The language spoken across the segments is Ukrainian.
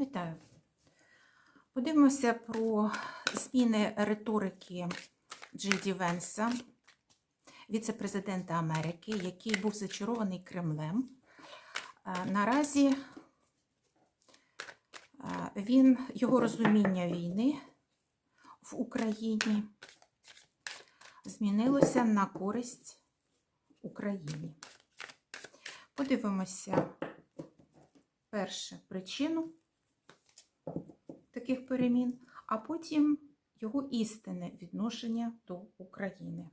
Вітаю. Подивимося про зміни риторики Джейді Венса, віце-президента Америки, який був зачарований Кремлем. Е, Наразі е, він, його розуміння війни в Україні змінилося на користь Україні. Подивимося перше причину таких перемін, а потім його істинне відношення до України.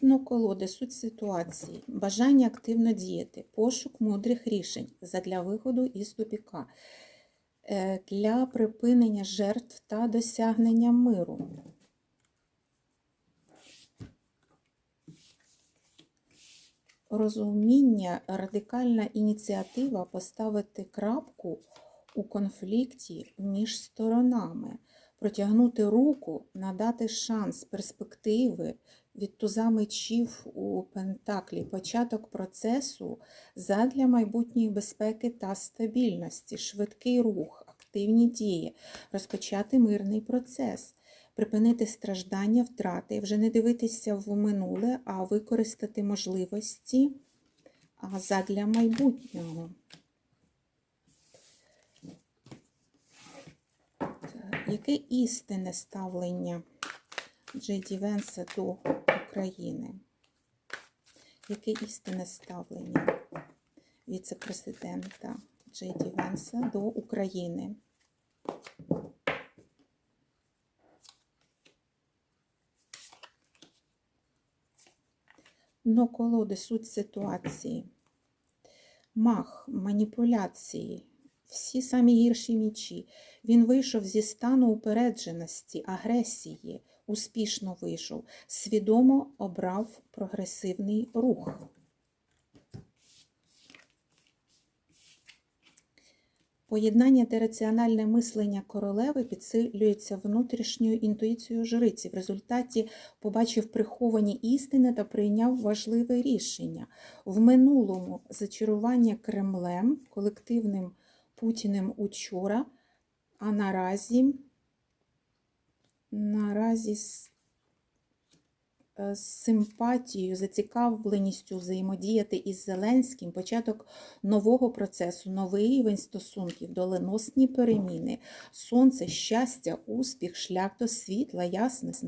Дно колоди суть ситуації, бажання активно діяти, пошук мудрих рішень задля виходу із тупіка, е, для припинення жертв та досягнення миру. Розуміння, радикальна ініціатива поставити крапку у конфлікті між сторонами, протягнути руку, надати шанс, перспективи від туза мечів у Пентаклі, початок процесу задля майбутньої безпеки та стабільності, швидкий рух, активні дії, розпочати мирний процес припинити страждання, втрати, вже не дивитися в минуле, а використати можливості задля майбутнього. Яке істинне ставлення Джейді Венса до України? Яке істинне ставлення віце-президента Джейді Венса до України? Дно колоди суть ситуації. Мах, маніпуляції, всі самі гірші мічі. Він вийшов зі стану упередженості, агресії, успішно вийшов, свідомо обрав прогресивний рух. Поєднання та раціональне мислення королеви підсилюється внутрішньою інтуїцією жриці. В результаті побачив приховані істини та прийняв важливе рішення. В минулому зачарування Кремлем, колективним Путіним учора, а наразі, наразі з симпатією, зацікавленістю взаємодіяти із Зеленським, початок нового процесу, новий рівень стосунків, доленосні переміни, сонце, щастя, успіх, шлях до світла, ясність.